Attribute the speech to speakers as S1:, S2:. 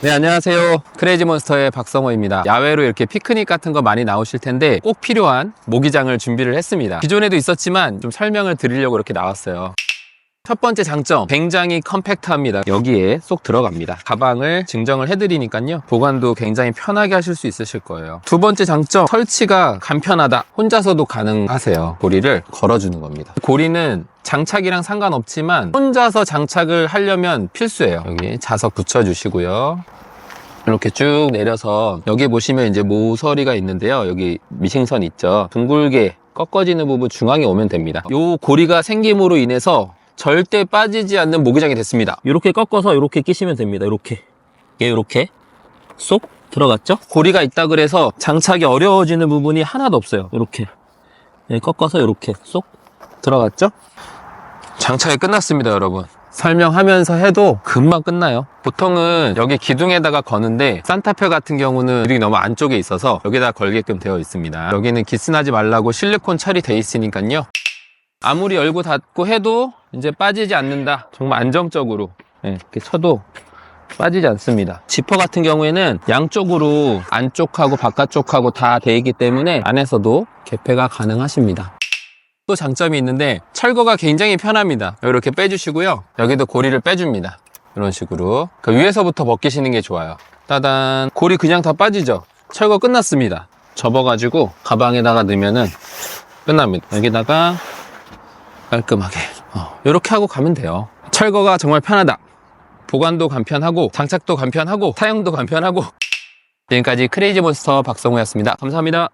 S1: 네, 안녕하세요. 크레이지 몬스터의 박성호입니다. 야외로 이렇게 피크닉 같은 거 많이 나오실 텐데 꼭 필요한 모기장을 준비를 했습니다. 기존에도 있었지만 좀 설명을 드리려고 이렇게 나왔어요. 첫 번째 장점, 굉장히 컴팩트합니다. 여기에 쏙 들어갑니다. 가방을 증정을 해드리니까요. 보관도 굉장히 편하게 하실 수 있으실 거예요. 두 번째 장점, 설치가 간편하다. 혼자서도 가능하세요. 고리를 걸어주는 겁니다. 고리는 장착이랑 상관없지만 혼자서 장착을 하려면 필수예요. 여기 자석 붙여주시고요. 이렇게 쭉 내려서 여기 보시면 이제 모서리가 있는데요. 여기 미싱선 있죠. 둥글게 꺾어지는 부분 중앙에 오면 됩니다. 요 고리가 생김으로 인해서 절대 빠지지 않는 모기장이 됐습니다.
S2: 이렇게 꺾어서 이렇게 끼시면 됩니다. 이렇게. 예, 이렇게. 쏙 들어갔죠?
S1: 고리가 있다 그래서
S2: 장착이 어려워지는 부분이 하나도 없어요. 이렇게. 예, 꺾어서 이렇게 쏙 들어갔죠?
S1: 장착이 끝났습니다, 여러분. 설명하면서 해도 금방 끝나요. 보통은 여기 기둥에다가 거는데 산타페 같은 경우는 기둥이 너무 안쪽에 있어서 여기다 걸게끔 되어 있습니다. 여기는 기스나지 말라고 실리콘 처리돼 있으니까요. 아무리 열고 닫고 해도 이제 빠지지 않는다. 정말 안정적으로 예, 이렇게 쳐도 빠지지 않습니다. 지퍼 같은 경우에는 양쪽으로 안쪽하고 바깥쪽하고 다 돼 있기 때문에 안에서도 개폐가 가능하십니다. 또 장점이 있는데 철거가 굉장히 편합니다. 이렇게 빼주시고요. 여기도 고리를 빼줍니다. 이런 식으로 그 위에서부터 벗기시는 게 좋아요. 따단 고리 그냥 다 빠지죠. 철거 끝났습니다. 접어가지고 가방에다가 넣으면은 끝납니다. 여기다가 깔끔하게 어, 이렇게 하고 가면 돼요. 철거가 정말 편하다. 보관도 간편하고 장착도 간편하고 사용도 간편하고 지금까지 크레이지 몬스터 박성호였습니다. 감사합니다.